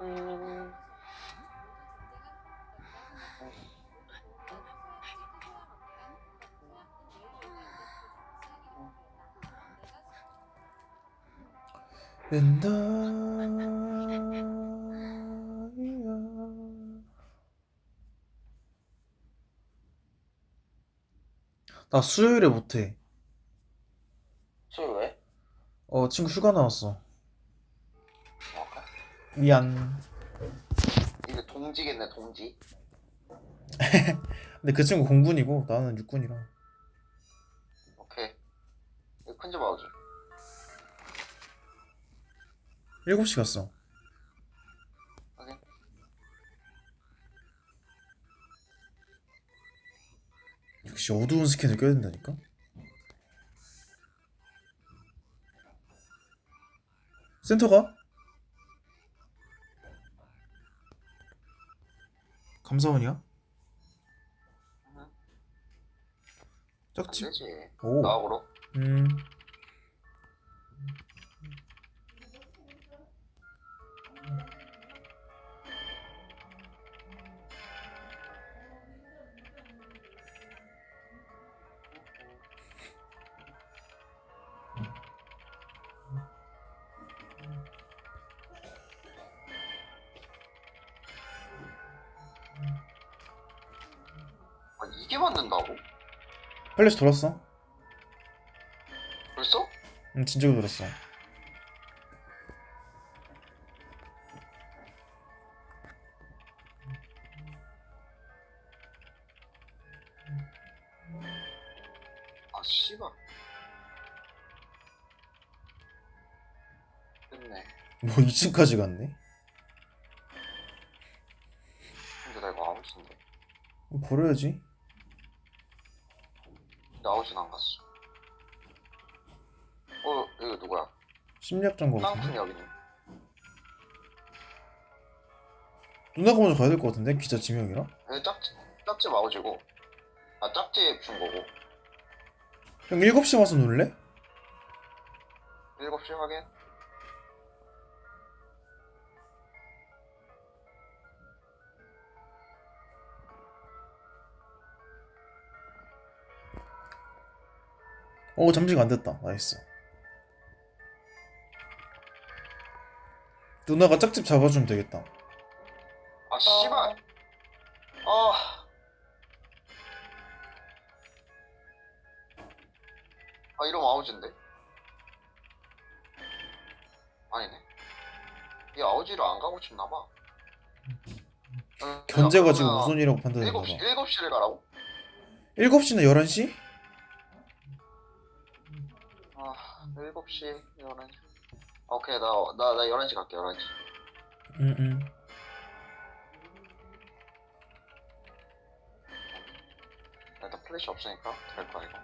음. 엔다이야 나 수요일에 못해 술 왜? 어 친구 휴가 나왔어? 미안. 이게 동지겠네 동지. 근데 그 친구 공군이고 나는 육군이라. 오케이. 이거 큰집 아우지. 7시 갔어. 확인. 역시 어두운 스캔을 껴야 된다니까? 센터가? 감사원이야? 응. 짝집 안되지 오. 나하고로 음 아 이게 맞는다고? 플래시 돌았어? 벌써? 응 진짜로 돌았어 아 씨발 됐네 뭐 2층까지 갔네 근데 나 이거 아웃인데 버려야지 나 아웃은 안 갔어. 어 이거 누구야? 심리학장 거 땅큰 같은데? 여기네. 누나가 먼저 가야 될 것 같은데? 기자 지명이라 여기 짝집 짝집 아웃이고. 아 짝집 준 거고. 형 7시 와서 놀래? 7시 확인 어 잠시가 안 됐다 나이스 누나가 짝집 잡아주면 되겠다 아 씨발 아. 아 이러면 아웃인데? 아니네 이 아웃이를 안 가고 싶나봐 어, 견제가 지금 우선이라고 판단했나 봐 7시, 7시를 가라고? 7시나 11시? 7시 11시 오케이 나, 나, 나 11시 갈게 11시. 응 응. 일단 플래시 없으니까 될 거야 이거.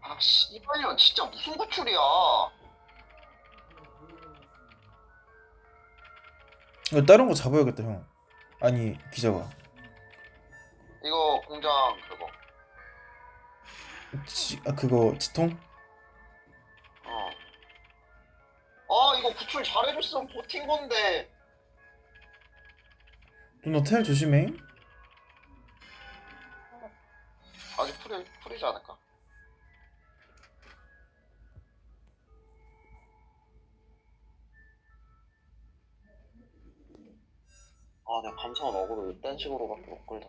아 씨발년 진짜 무슨 고출이야? 이거 다른 거 잡아야겠다 형. 아니 기자가 이거 공장 그거 지, 아 그거 지통? 어. 아 이거 구출 잘해줬으면 버틴 건데 누나 텔 조심해 아직 풀이 풀이지 않을까? 아 내가 감성은 어그로 이딴 식으로밖에 못 끌다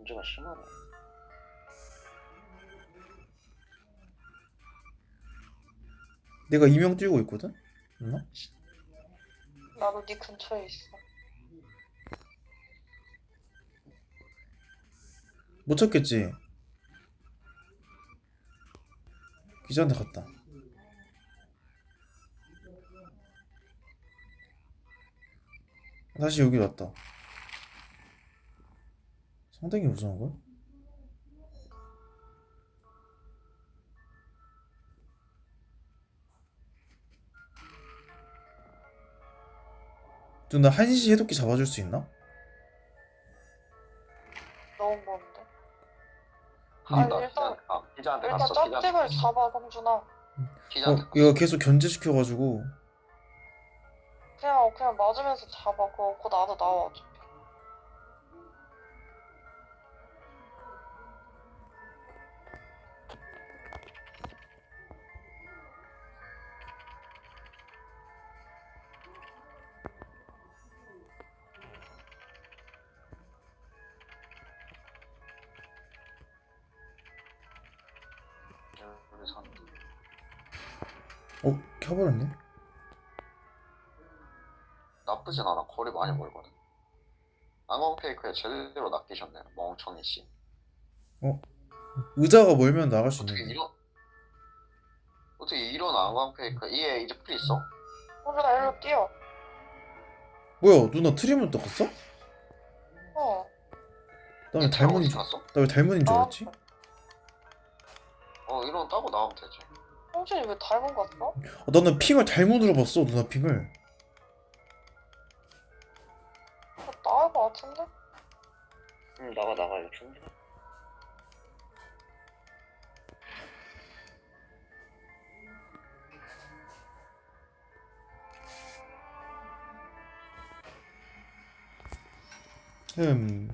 문제가 심하네 내가 이명 띄우고 있거든? 누나? 나도 네 근처에 있어. 못 찾겠지? 기자한테 갔다 다시 여기 왔다 상당히 무서운 걸? 누나 한시 해독기 잡아줄 수 있나? 너무 먼데. 아, 아니, 나 일단- 피자, 아, 일단 갔어. 잡아 성준아. 어 얘가 계속 견제시켜가지고 그냥 그냥 맞으면서 잡아. 그거 곧 나도 나와. 선. 어 켜버렸네. 나쁘진 않아. 거리 많이 멀거든. 안광 페이크에 제대로 낚이셨네요. 멍청이 씨. 의자가 멀면 나갈 수 어떻게. 이런 어떻게 이런 안광 페이크? 얘 이제 풀 있어? 성준아 일로 뛰어. 뭐야 누나 트리문 떴어? 어. 나왜 얘 어디 줄, 갔어? 나왜 달문인 줄 알았지? 어 이런 따고 나오면 되지. 성준이 왜 닮은 거 같어? 어, 나는 핑을 달문으로 봤어 누나 핑을. 나을 것 같은데? 응 나가 나가 이거 충분해. 음